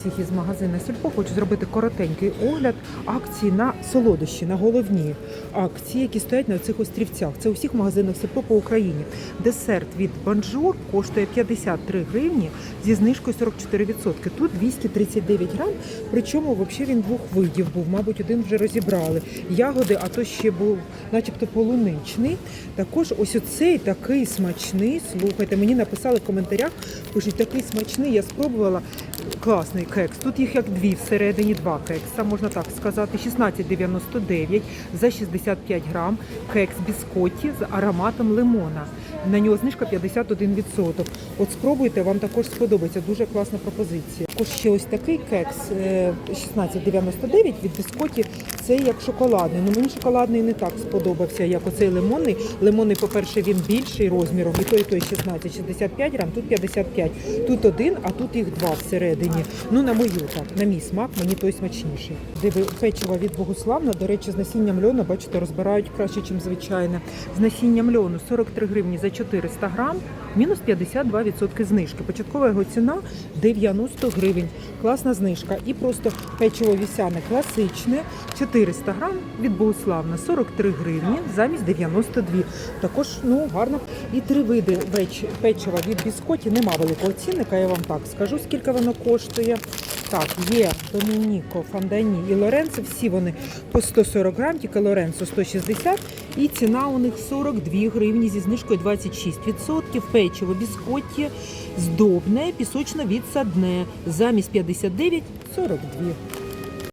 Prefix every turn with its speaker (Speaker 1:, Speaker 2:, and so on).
Speaker 1: Всіх із магазину Сільпо хочу зробити коротенький огляд акцій на солодощі, на головні акції, які стоять на цих острівцях. Це у всіх магазинах Сільпо по Україні. Десерт від Банжур коштує 53 гривні зі знижкою 44%. Тут 239 грам, причому взагалі він двох видів був. Мабуть, один вже розібрали. Ягоди, а то ще був начебто полуничний. Також ось оцей такий смачний. Слухайте, мені написали в коментарях, пишуть, такий смачний, я спробувала. Класний кекс. Тут їх як дві всередині, два кекса, можна так сказати. 16,99 за 65 грам. Кекс біскоті з ароматом лимона. На нього знижка 51%. От спробуйте, вам також сподобається. Дуже класна пропозиція. Також ще ось такий кекс е, 16,99 від біскотті. Це як шоколадний. Ну мені шоколадний не так сподобався, як оцей лимонний. Лимонний, по-перше, він більший розміром. І той, і той 16, 65 грам, тут 55. Тут один, а тут їх два всередині. Ну, на мою так, на мій смак, мені той смачніший. Диви, печиво від Богославна, до речі, з насінням льону, бачите, розбирають краще, ніж звичайне. З насінням льону 43 гривні за 400 грам, мінус 52% знижки. Початкова його ціна 90 гривень. Класна знижка. І просто печиво вісяне класичне, 400 грам від Богославна, 43 гривні замість 92. Також ну гарно. І три види печива від біскоті. Нема великого цінника, я вам так скажу, скільки воно коштує. Так, є Домініко, Фандані і Лоренцо. Всі вони по 140 грам, тільки Лоренцо 160. І ціна у них 42 гривні зі знижкою 26%. Печиво біскотті здобне, пісочно відсадне. Замість 59 – 42.